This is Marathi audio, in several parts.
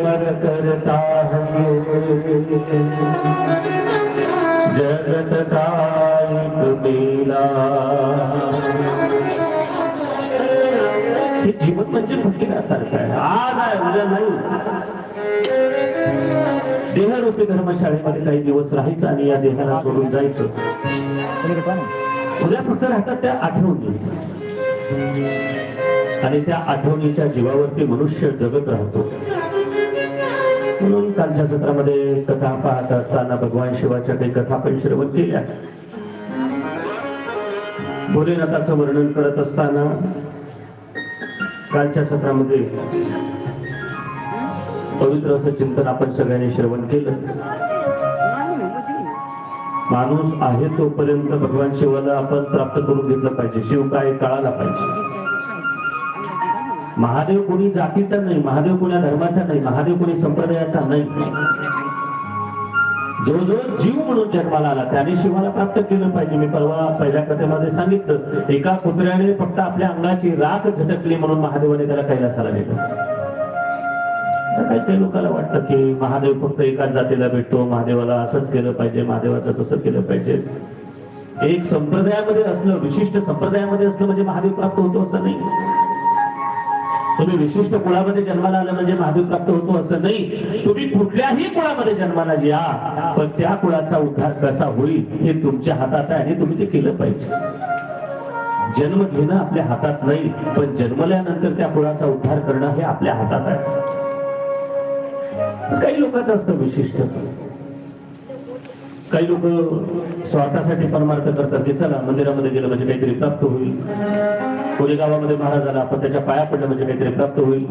पर करता है जगत कायक मेला हे जीवन म्हणजे फकीरासारखं आहे आज आहे उद्या नाही देहरूपी धर्मशाळेमध्ये काही दिवस राहायचं आणि या देहाला सोडून जायचं उद्या फक्त राहतात त्या आठवणी आणि त्या आठवणीच्या जीवावरती मनुष्य जगत राहतो. म्हणून कालच्या सत्रामध्ये कथा पाहत असताना भगवान शिवाच्या काही कथा आपण श्रवण केल्या. भोलेनाथाचं वर्णन करत असताना कालच्या सत्रामध्ये पवित्र असं चिंतन आपण सगळ्यांनी श्रवण केलं. माणूस आहे तोपर्यंत भगवान शिवाला आपण प्राप्त करून घेतलं पाहिजे. शिव काय कळाला पाहिजे. महादेव कोणी जातीचा नाही महादेव कोण्या धर्माचा नाही महादेव कोणी संप्रदायाचा नाही. जो जो जीव म्हणून जन्माला आला. त्याने शिवाला प्राप्त केलं पाहिजे. मी परवा पहिल्या कथेमध्ये सांगितलं एका कुत्र्याने फक्त आपल्या अंगाची राख झटकली म्हणून महादेवाने त्याला कैलासाला नेलं. काही काही लोकांना वाटतं की महादेव फक्त एकाच जातीला भेटतो महादेवाला असंच केलं पाहिजे महादेवाचं तसं केलं पाहिजे. एक संप्रदायामध्ये असलं विशिष्ट संप्रदायामध्ये असलं म्हणजे महादेव प्राप्त होतो असं नाही. तुम्ही विशिष्ट कुळामध्ये जन्माला आलं म्हणजे महादेव प्राप्त होतो असं नाही. तुम्ही कुठल्याही कुळामध्ये जन्माला या पण त्या कुळाचा उद्धार कसा होईल हे तुमच्या हातात आहे आणि तुम्ही ते केलं पाहिजे. जन्म घेणं आपल्या हातात नाही पण जन्मल्यानंतर त्या कुळाचा उद्धार करणं हे आपल्या हातात आहे. काही लोकांचं असतं विशिष्ट. काही लोक स्वार्थासाठी परमार्थ करतात. की चला मंदिरामध्ये गेलं म्हणजे काहीतरी प्राप्त होईल. कोणी गावामध्ये महाराज आपण त्याच्या पाया पडलं म्हणजे काहीतरी प्राप्त होईल.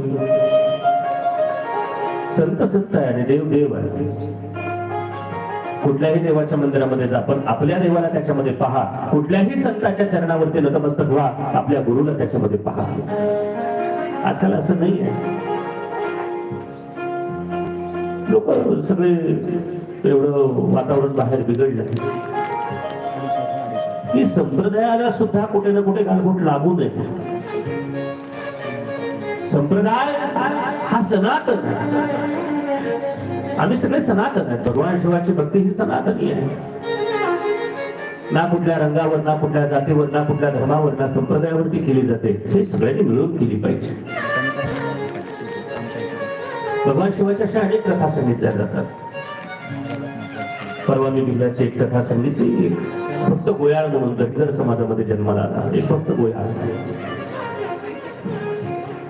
संत संत आहे आणि देव देव आहे. कुठल्याही देवाच्या मंदिरामध्ये जा पण आपल्या देवाला त्याच्यामध्ये पहा. कुठल्याही संताच्या चरणावरती नतमस्तक व्हा आपल्या गुरुला त्याच्यामध्ये पहा. आजकाल असं नाही आहे लोक सगळे एवढं वातावरण बाहेर बिघडलं की संप्रदायाला सुद्धा कुठे ना कुठे गालबोट लागू नये. संप्रदाय हा सनातन आम्ही सगळे सनातन आहेत. भगवान शिवाची भक्ती ही सनातनी आहे. ना कुठल्या रंगावर ना कुठल्या जातीवर ना कुठल्या धर्मावर ना संप्रदायावरती केली जाते. हे सगळ्यांनी मिळून केली पाहिजे. भगवान शिवाच्या अशा अनेक कथा सांगितल्या जातात. परवा मी बिल्लाची एक कथा सांगितली. फक्त गोयाळ म्हणून दलित समाजामध्ये जन्माला आला. एक फक्त गोयाळ.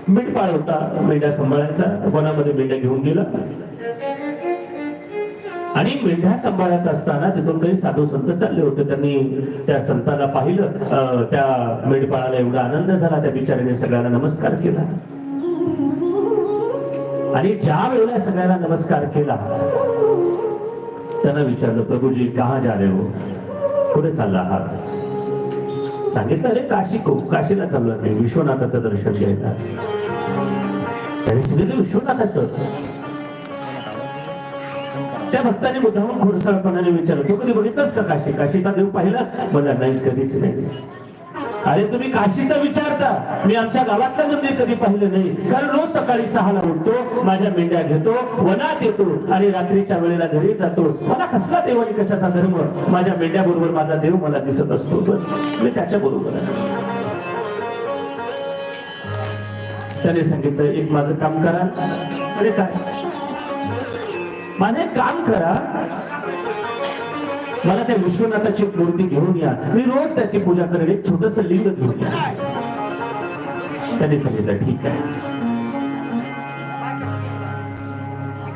मेंढपाळ होता. मेंढ्या सांभाळायचा. वनामध्ये मेंढ्या घेऊन गेला. आणि मेंढ्या सांभाळत असताना तिथून काही साधू संत चालले होते. त्यांनी त्या संताला पाहिलं. अं, त्या मेंढपाळाला एवढा आनंद झाला. त्या बिचाऱ्याने सगळ्यांना नमस्कार केला. आणि ज्या वेळेला सगळ्यांना नमस्कार केला त्यांना विचारलं प्रभूजी कहा जा रे हो? कुठे चालला आहात? सांगितलं अरे काशी को काशीला चाललो नाही विश्वनाथाचं दर्शन घ्यायला. त्याने सांगितलं विश्वनाथाचं? त्या भक्ताने मुद्दाहून खोडसाळपणाने विचारलं तू कधी बघितलंस का काशी? काशीचा देव पाहिलास? मला नाही कधीच नाही. अरे तुम्ही काशीचा विचारता मी आमच्या गावातलं मंदिर कधी पाहिलं नाही. कारण रोज सकाळी सहाला उठतो माझ्या मेंढ्या घेतो वनात येतो आणि रात्रीच्या वेळेला घरी जातो. मला कसला देव आणि कशाचा धर्म? माझ्या मेंढ्या बरोबर माझा देव मला दिसत असतो. बस. मी त्याच्या बरोबर त्याने सांगितलं एक माझं काम करा. अरे काय? माझे काम करा. मला त्या विश्वनाथाची मूर्ती घेऊन या. मी रोज त्याची पूजा करेल एक छोटस लिंग घेऊन या. त्याने सांगितलं ठीक आहे.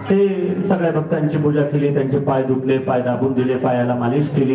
ते सगळ्या भक्तांची पूजा केली त्यांचे पाय दुखले पाय दाबून दिले पायाला मालिश केली.